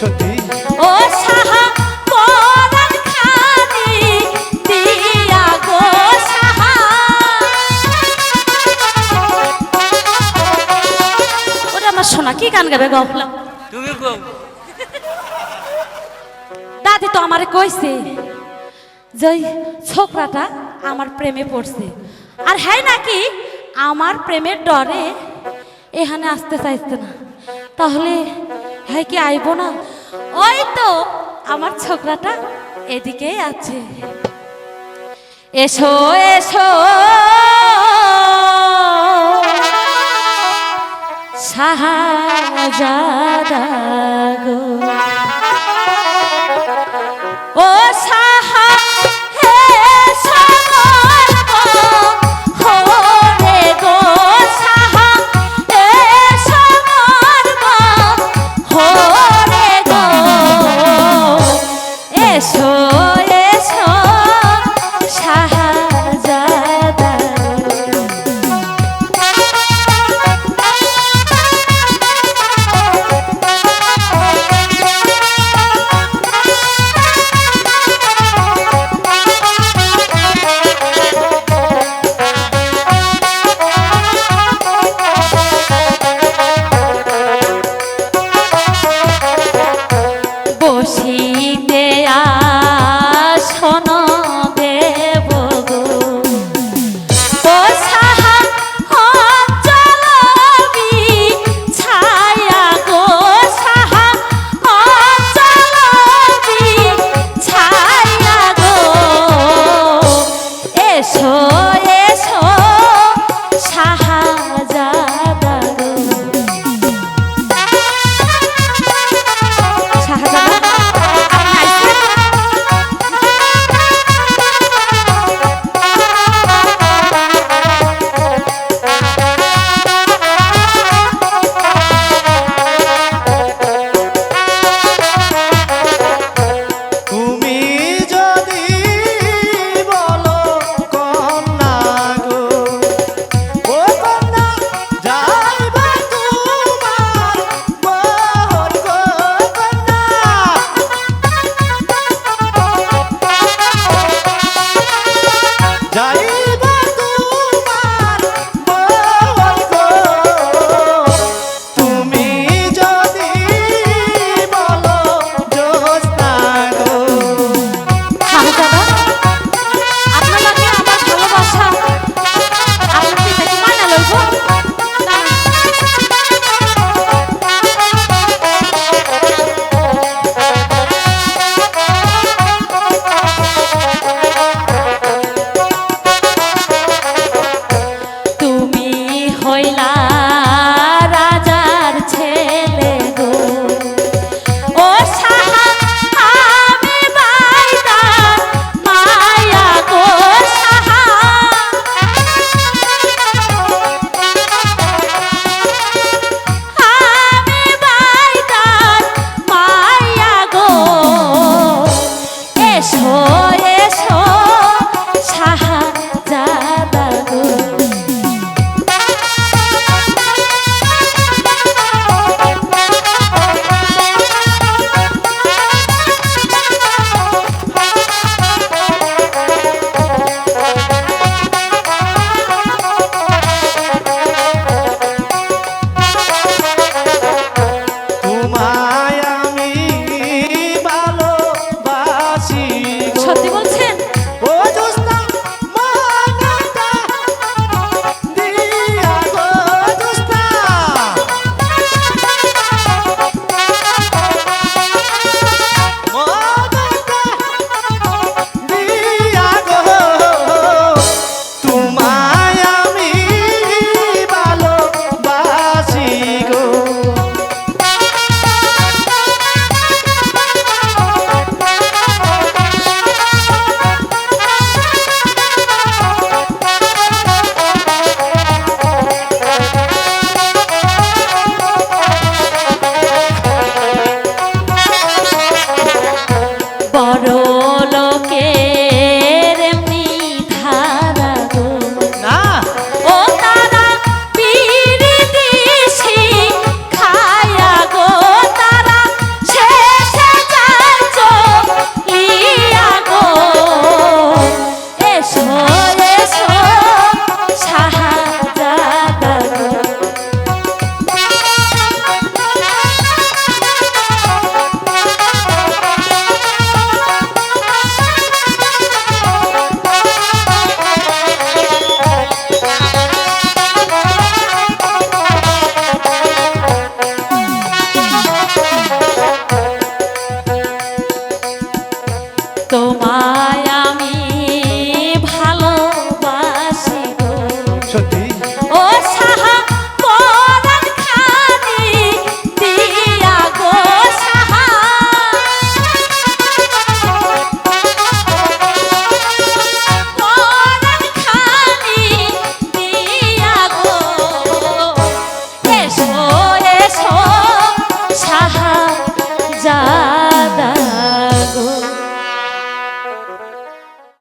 সত্যি ও সাহা পরাণ খানি দিয়া গো সাহা। ওরে আমার সোনা কি গান গাবে গফলাম তুমি গো। দাদি তো আমারে কইছে যে ছোকরাটা আমার প্রেমে পড়ছে। আর হ্যাঁ নাকি আমার প্রেমের ডরে এখানে আসতে চাইছে না। তাহলে হ্যাঁ কি আইব না? ওই তো আমার ছোকরাটা এদিকেই আছে। এসো এসো। শাহজাদা